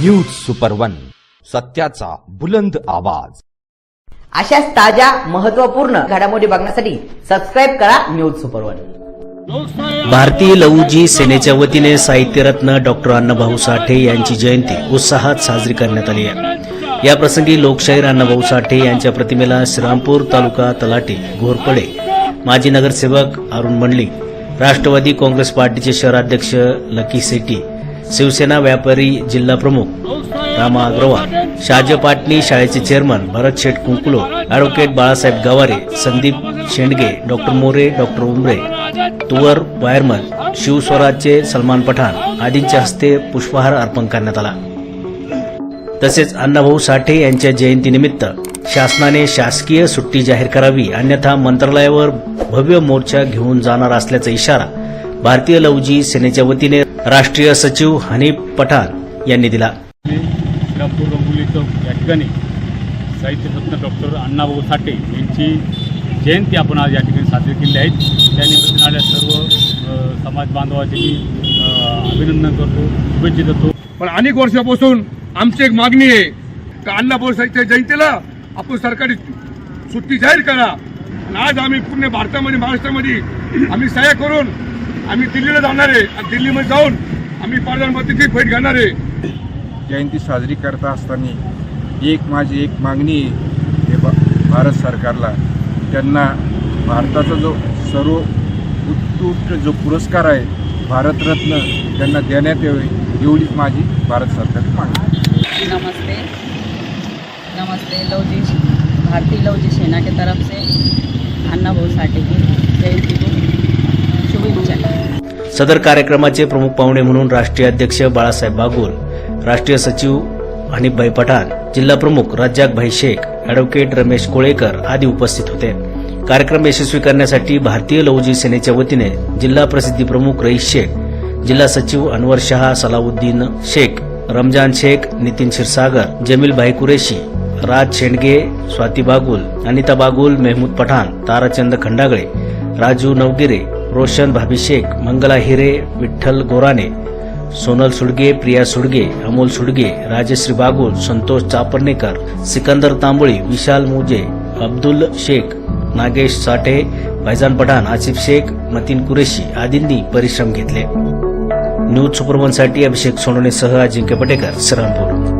News super one सत्याचा बुलंद आवाज. अशाच ताज्या महत्त्वपूर्ण घडामोडी बघण्यासाठी सबस्क्राईब करा न्यूज सुपर वन भारतीय लहुजी सेनेच्या वतीने साहित्यरत्न डॉक्टर अण्णाभाऊ साठे यांची जयंती उत्साहात साजरी करण्यात आली आहे. या प्रसंगी लोकशाहीर अण्णाभाऊ साठे यांच्या प्रतिमेला श्रीरामपूर तालुका तलाठी घोरपडे माजी नगरसेवक अरुण मंडली राष्ट्रवादी काँग्रेस पार्टीचे शहराध्यक्ष लकी सेठी शिवसेना व्यापारी जिल्हा प्रमुख रामा अग्रवाल शहाजी पाटणी शाळेचे chairman Bharat Sheth Kunkulo advocate Balasaheb Gaware Sandeep Shendge doctor More doctor Umre Tuvar wireman शिवस्वराजचे Salman Pathan आदींच्या हस्ते पुष्पहार अर्पण करण्यात आला. तसेच अण्णाभाऊ साठे यांच्या जयंतीनिमित्त शासनाने शासकीय सुट्टी जाहीर करावी अन्यथा मंत्रालयावर भव्य मोर्चा घेऊन जाणार असल्याचा इशारा भारतीय लवजी सेनेच्या वतीने राष्ट्रीय सचिव हनीफ पठाण यांनी दिला. श्रीरामपूर रंगोली चौक या ठिकाणी साहित्यरत्न डॉक्टर अण्णाभाऊ साठे यांची जयंती आपण आज या ठिकाणी साजरी केली आहे. त्या निमित्ताने आल्या सर्व समाज बांधवाचे मी अभिनंदन करतो शुभेच्छा देतो. पण अनेक वर्षापासून आमची एक मागणी आहे का अण्णाभाऊ साहित्य जयंतीला आपण सरकारी सुट्टी जाहीर करा. आणि आज आम्ही पूर्ण भारतामध्ये महाराष्ट्रामध्ये आम्ही सह्या करून आम्ही दिल्लीला जाणार आहे. आणि दिल्लीमध्ये जाऊन आम्ही प्रधानमंत्रीची भेट घेणार आहे. जयंती साजरी करता असताना एक माझी एक मागणी आहे. हे भारत सरकारला. त्यांना भारताचा जो सर्व उत्कृष्ट जो पुरस्कार आहे भारतरत्न त्यांना देण्यात यावे एवढीच माझी भारत सरकारची मागणी आहे. नमस्ते. नमस्ते लवजी भारतीय लवजी सेना के तरफ से अन्ना भाऊ साठे की जयंती को सदर कार्यक्रमाचे प्रमुख पाहुणे म्हणून राष्ट्रीय अध्यक्ष बाळासाहेब बागुल राष्ट्रीय सचिव हनीफभाई पठाण जिल्हा प्रमुख रज्जाकभाई शेख अॅडव्होकेट रमेश कोळेकर आदी उपस्थित होते. कार्यक्रम यशस्वी करण्यासाठी भारतीय लौजी सेनेच्या वतीने जिल्हा प्रसिद्धी प्रमुख रईस शेख जिल्हा सचिव अनवर शहा सलाउद्दीन शेख रमजान शेख नितीन क्षीरसागर जमील भाई कुरेशी राज शेंडगे स्वाती बागुल अनिता बागुल मेहमूद पठाण ताराचंद खंडागळे राजू नवगिरे रोशन भाभी शेख मंगला हिरे विठ्ठल गोराने सोनल सुडगे प्रिया सुडगे अमोल सुडगे राजश्री बागुल संतोष चापर्णेकर सिकंदर तांबोळी विशाल मुजे अब्दुल शेख नागेश साठे फैजान पठाण आसिफ शेख मतीन कुरेशी आदींनी परिश्रम घेतले. न्यूज सुपरवनसाठी अभिषेक सोनवणेसह अजिंक्य पटेकर श्रीरामपूर